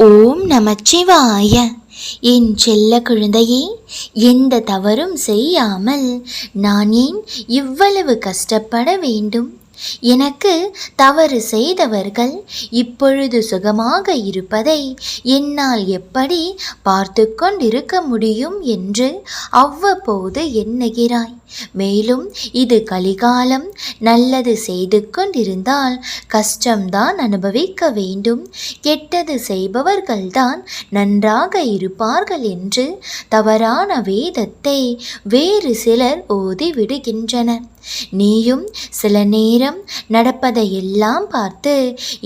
ஓம் நமச்சிவாய. என் செல்ல குழந்தையே எந்த தவறும் செய்யாமல் நான் ஏன் இவ்வளவு கஷ்டப்பட வேண்டும்? எனக்கு தவறு செய்தவர்கள் இப்பொழுது சுகமாக இருப்பதை என்னால் எப்படி பார்த்து கொண்டிருக்க முடியும் என்று அவ்வப்போது எண்ணுகிறாய். மேலும் இது கலிகாலம். நல்லது செய்து கொண்டிருந்தால் கஷ்டம்தான் அனுபவிக்க வேண்டும். கெட்டது செய்பவர்கள்தான் நன்றாக இருப்பார்கள் என்று தவறான வேதத்தை வேறு சிலர் ஓதி விடுகின்றனர் நீயும் சில நேரம் நடப்பதையெல்லாம் பார்த்து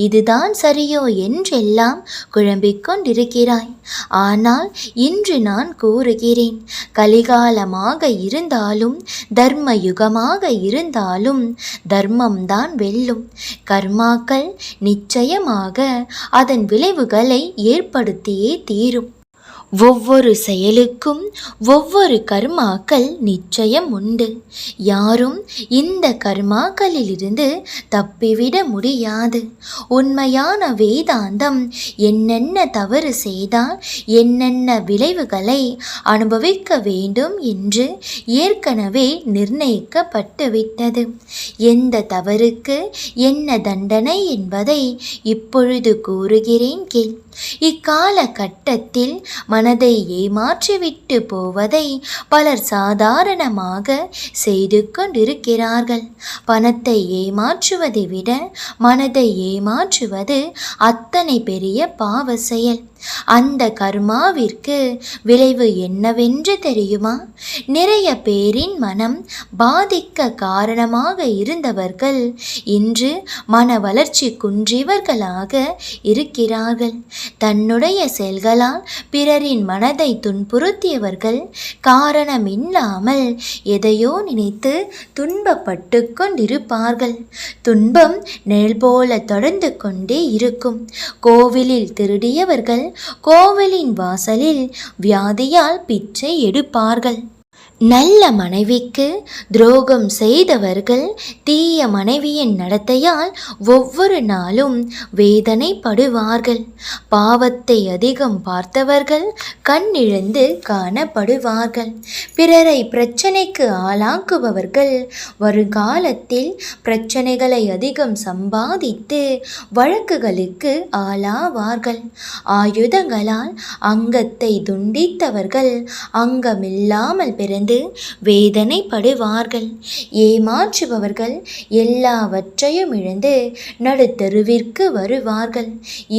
இதுதான் சரியோ என்றெல்லாம் குழம்பிக் கொண்டிருக்கிறாய். ஆனால் இன்று நான் கூறுகிறேன் கலிகாலமாக இருந்தாலும் தர்ம யுகமாக இருந்தாலும் தர்மம்தான் வெல்லும். கர்மாக்கள் நிச்சயமாக அதன் விளைவுகளை ஏற்படுத்தியே தீரும். ஒவ்வொரு செயலுக்கும் ஒவ்வொரு கர்மாக்கள் நிச்சயம் உண்டு. யாரும் இந்த கர்மாக்களிலிருந்து தப்பிவிட முடியாது. உண்மையான வேதாந்தம் என்னென்ன தவறு செய்தால் என்னென்ன விளைவுகளை அனுபவிக்க வேண்டும் என்று ஏற்கனவே நிர்ணயிக்கப்பட்டுவிட்டது. எந்த தவறுக்கு என்ன தண்டனை என்பதை இப்பொழுது கூறுகிறேன் கேள் இக்கால கட்டத்தில் மனதை ஏமாற்றிவிட்டு போவதை பலர் சாதாரணமாக செய்து கொண்டிருக்கிறார்கள். பணத்தை ஏமாற்றுவதை விட மனதை ஏமாற்றுவது அத்தனை பெரிய பாவ செயல். அந்த கர்மாவிற்கு விளைவு என்னவென்று தெரியுமா? நிறைய பேரின் மனம் பாதிக்க காரணமாக இருந்தவர்கள் இன்று மன வளர்ச்சி குன்றியவர்களாக இருக்கிறார்கள். தன்னுடைய செயல்களால் பிறரின் மனதை துன்புறுத்தியவர்கள் காரணமில்லாமல் எதையோ நினைத்து துன்பப்பட்டு கொண்டிருப்பார்கள். துன்பம் நெல் போல தொடர்ந்து கொண்டே இருக்கும். கோவிலில் திருடியவர்கள் கோவிலின் வாசலில் வியாதியால் பிச்சை எடுப்பார்கள். நல்ல மனைவிக்கு துரோகம் செய்தவர்கள் தீய மனைவியின் நடத்தையால் ஒவ்வொரு நாளும் வேதனைப்படுவார்கள். பாவத்தை அதிகம் பார்த்தவர்கள் கண்ணிழந்து காணப்படுவார்கள். பிறரை பிரச்சனைக்கு ஆளாக்குபவர்கள் வருங்காலத்தில் பிரச்சனைகளை அதிகம் சம்பாதித்து வழக்குகளுக்கு ஆளாவார்கள். ஆயுதங்களால் அங்கத்தை துண்டித்தவர்கள் அங்கமில்லாமல் பிறந்து வேதனைப்படுவார்கள். ஏமாற்றுபவர்கள் எல்லாவற்றையும் இழந்து நடுத்தருவிற்கு வருவார்கள்.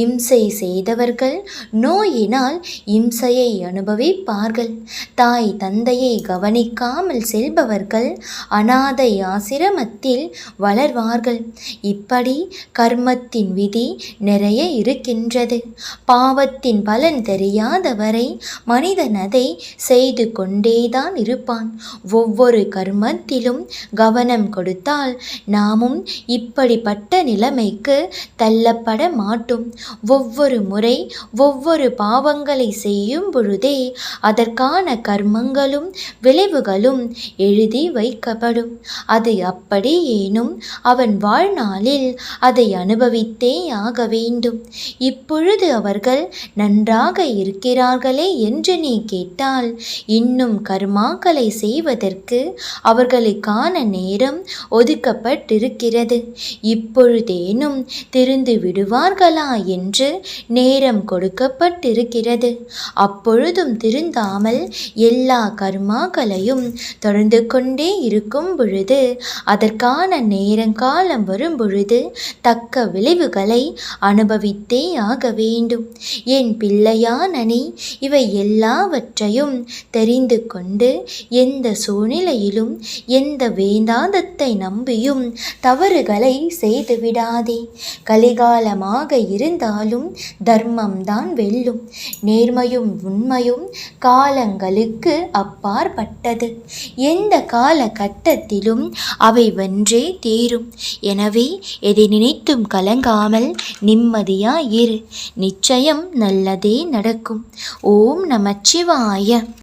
இம்சை செய்தவர்கள் நோயினால் இம்சையை அனுபவிப்பார்கள். தாய் தந்தையை கவனிக்காமல் செல்பவர்கள் அனாதை ஆசிரமத்தில் வளர்வார்கள். இப்படி கர்மத்தின் விதி நிறைய இருக்கின்றது. பாவத்தின் பலன் தெரியாதவரை மனிதன் அதை செய்து கொண்டேதான் இருப்பான். ஒவ்வொரு கர்மத்திலும் கவனம் கொடுத்தால் நாமும் இப்படிப்பட்ட நிலைமைக்கு தள்ளப்பட மாட்டோம். ஒவ்வொரு முறை ஒவ்வொரு பாவங்களை செய்யும் பொழுதே அதற்கான கர்மங்களும் விளைவுகளும் எழுதி வைக்கப்படும். அது அப்படி ஏனும் அவன் வாழ்நாளில் அதை அனுபவித்தே ஆக வேண்டும். இப்பொழுது அவர்கள் நன்றாக இருக்கிறார்களே என்று நீ கேட்டால் இன்னும் கர்மாக்கள் செய்வதற்கு அவர்களுக்கான நேரம் ஒதுக்கப்பட்டிருக்கிறது. இப்பொழுதேனும் திருந்து விடுவார்களா என்று நேரம் கொடுக்கப்பட்டிருக்கிறது. அப்பொழுதும் திருந்தாமல் எல்லா கர்மாக்களையும் தொடர்ந்து கொண்டே இருக்கும் பொழுது அதற்கான நேரங்காலம் வரும் பொழுது தக்க விளைவுகளை அனுபவித்தே ஆக வேண்டும். என் பிள்ளையான இவை எல்லாவற்றையும் தெரிந்து கொண்டு எந்த சூழ்நிலையிலும் எந்த வேதாந்தத்தை நம்பியும் தவறுகளை செய்துவிடாதே கலிகாலமாக இருந்தாலும் தர்மம்தான் வெல்லும். நேர்மையும் உண்மையும் காலங்களுக்கு அப்பாற்பட்டது. எந்த கால கட்டத்திலும் அவை வென்றே தீரும். எனவே எதை நினைத்தும் கலங்காமல் நிம்மதியாயிரு. நிச்சயம் நல்லதே நடக்கும். ஓம் நமச்சிவாய.